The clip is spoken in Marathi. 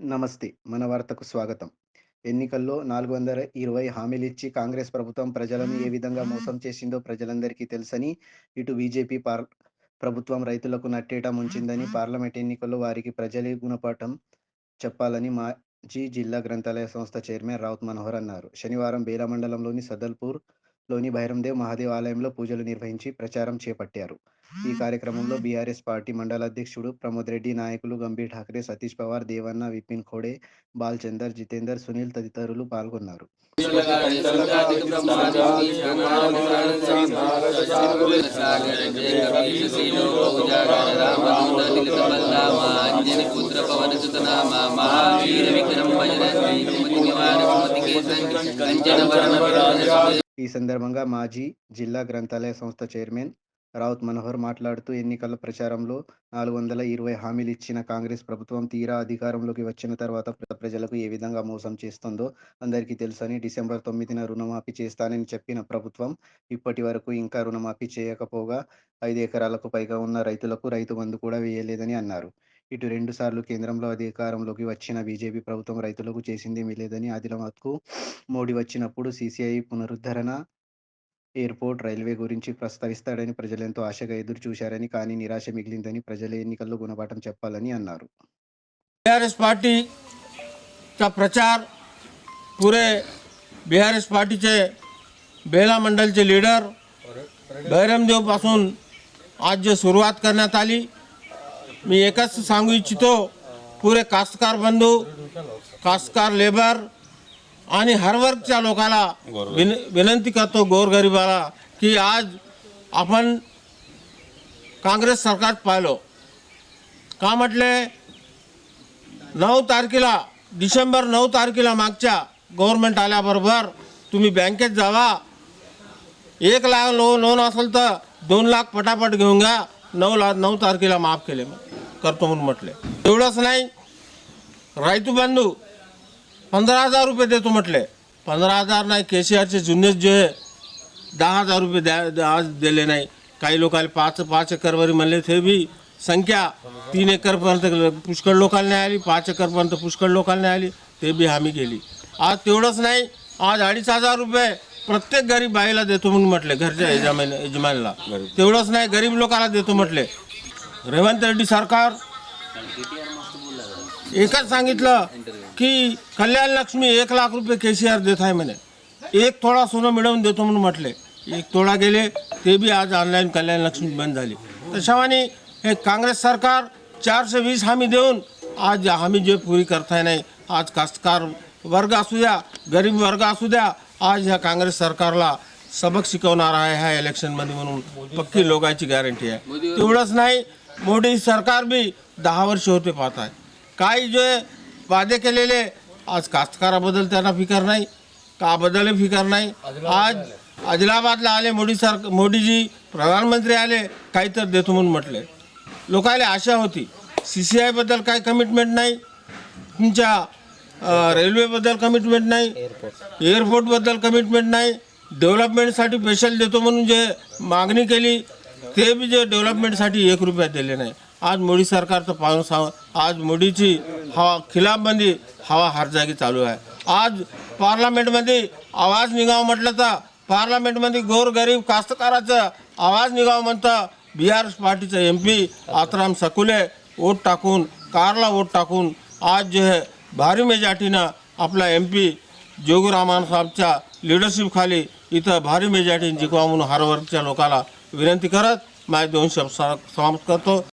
నమస్తే. మన వార్తకు స్వాగతం. ఎన్నికల్లో నాలుగు వందల ఇరవై హామీలిచ్చి కాంగ్రెస్ ప్రభుత్వం ప్రజలను ఏ విధంగా మోసం చేసిందో ప్రజలందరికీ తెలుసని ఇటు బీజేపీ పార్ ప్రభుత్వం రైతులకు నట్టేట ముంచిందని పార్లమెంట్ ఎన్నికల్లో వారికి ప్రజలే గుణపాఠం చెప్పాలని మాజీ జిల్లా గ్రంథాలయ సంస్థ చైర్మన్ రావుత్ మనోహర్ అన్నారు. శనివారం బేలా మండలంలోని సదల్పూర్ లోని భైరందేవ్ మహాదేవ్ ఆలయంలో పూజలు నిర్వహించి ప్రచారం చేపట్టారు. ఈ కార్యక్రమంలో బీఆర్ఎస్ పార్టీ మండల అధ్యక్షుడు ప్రమోద్ రెడ్డి నాయకులు గంభీర్ ఠాకరే సతీష్ పవార్ దేవన్న విపిన్ ఖోడే బాల్చందర్ జితేందర్ సునీల్ తదితరులు పాల్గొన్నారు. ఈ సందర్భంగా మాజీ జిల్లా గ్రంథాలయ సంస్థ చైర్మన్ రావుత్ మనోహర్ మాట్లాడుతూ ఎన్నికల ప్రచారంలో నాలుగు వందల ఇరవై హామీలు ఇచ్చిన కాంగ్రెస్ ప్రభుత్వం తీరా అధికారంలోకి వచ్చిన తర్వాత ప్రజలకు ఏ విధంగా మోసం చేస్తుందో అందరికీ తెలుసని డిసెంబర్ తొమ్మిదిన రుణమాఫీ చేస్తానని చెప్పిన ప్రభుత్వం ఇప్పటి వరకు ఇంకా రుణమాఫీ చేయకపోగా ఐదు ఎకరాలకు పైగా ఉన్న రైతులకు రైతు బంధు కూడా వేయలేదని అన్నారు. ఇటు రెండు సార్లు కేంద్రంలో అధికారంలోకి వచ్చిన బీజేపీ ప్రభుత్వం రైతులకు చేసిందేమీ లేదని ఆదిలాబాద్కు మోడీ వచ్చినప్పుడు సీసీఐ పునరుద్ధరణ ఎయిర్పోర్ట్ రైల్వే గురించి ప్రస్తావిస్తాడని ప్రజలెంతో ఆశగా ఎదురు చూశారని కానీ నిరాశ మిగిలిందని ప్రజల ఎన్నికల్లో గుణపాఠం చెప్పాలని అన్నారు बीआरएस पार्टी का प्रचार पुरे बीआरएस पार्टीचे बेला मंडलचे लीडर पासून आज जे सुरुवात करण्यात आली मी एकच सांगू इच्छितो पुरे कास्तकार बंधू कास्तकार लेबर आणि हर वर्गच्या लोकाला विन विनंती करतो गोरगरिबाला की आज आपण काँग्रेस सरकार पाहिलो. का म्हटले? नऊ तारखेला डिसेंबर नऊ तारखेला मागच्या गव्हर्नमेंट आल्याबरोबर तुम्ही बँकेत जावा. एक लाख लो लोन असेल तर दोन लाख पटापट घेऊन घ्या. नऊ लाख नऊ तारखेला माफ केले मग. करतो म्हणून म्हटले. एवढंच नाही रायतू बंधू पंधरा हजार रुपये देतो म्हटले. पंधरा हजार नाही के सी आरचे जुने जे आहे, दहा हजार रुपये द्या द्या- आज दिले नाही. काही लोकांना पाच पाच एकरवरी म्हणले ते बी संख्या तीन एकरपर्यंत पुष्कळ लोकांना नाही आली पाच एकरपर्यंत पुष्कळ लोकांना नाही आली ते बी हमी केली. आज तेवढंच नाही आज अडीच हजार रुपये प्रत्येक गरीब बाईला देतो म्हणून म्हटले घरच्या यजमान यजमानीला. तेवढंच नाही गरीब लोकांना देतो म्हटले. रेवंत रेड्डी सरकार एकच सांगितलं की कल्याण लक्ष्मी एक लाख रुपये के सी आर देत आहे म्हणे. एक थोडा सोनं मिळवून देतो म्हणून म्हटले. एक तोडा गेले ते बी आज ऑनलाईन कल्याण लक्ष्मी बंद झाली. तशावानी हे काँग्रेस सरकार चारशे वीस हमी देऊन आज हमी जे पुरी करताय नाही आज कास्तकार वर्ग असू द्या गरीब वर्ग असू द्या आज ह्या काँग्रेस सरकारला सबक शिकवणार आहे ह्या इलेक्शनमध्ये म्हणून पक्की लोकांची गॅरंटी आहे. तेवढंच नाही मोदी सरकार बी दहा वर्ष होते पाहत आहे. काही जे वादे केलेले आज कास्तकाराबद्दल त्यांना फिकर नाही. का बद्दल फिकर नाही? आज आदिलाबादला आले मोदी सर मोदीजी प्रधानमंत्री आले काही तर देतो म्हणून म्हटले. लोकायला आशा होती सी सी आयबद्दल काही कमिटमेंट नाही. तुमच्या रेल्वेबद्दल कमिटमेंट नाही. एअरपोर्टबद्दल कमिटमेंट नाही. डेव्हलपमेंटसाठी स्पेशल देतो म्हणून जे मागणी केली ते बी जे डेव्हलपमेंटसाठी एक रुपया दिले नाही. आज मोदी सरकारचं पाहून सांग आज मोदीची हवा खिलाफबंदी हवा हर जागी चालू आहे. आज पार्लमेंटमध्ये आवाज निघावं म्हटलं तर पार्लमेंटमध्ये गोरगरीब कास्तकाराचं आवाज निघावं म्हणतं बी आर एस पार्टीचं एम पी आत्राम सकुले वोट टाकून कारला वोट टाकून आज जे आहे भारी मेजॉरिटीनं आपला एम पी जोगरामान साहेबच्या लिडरशिपखाली इथं भारी मेजॉरिटीने जिंकवा म्हणून हरवरच्या लोकाला विनंती करत माझे दोन शब्द सा- समाप्त करतो.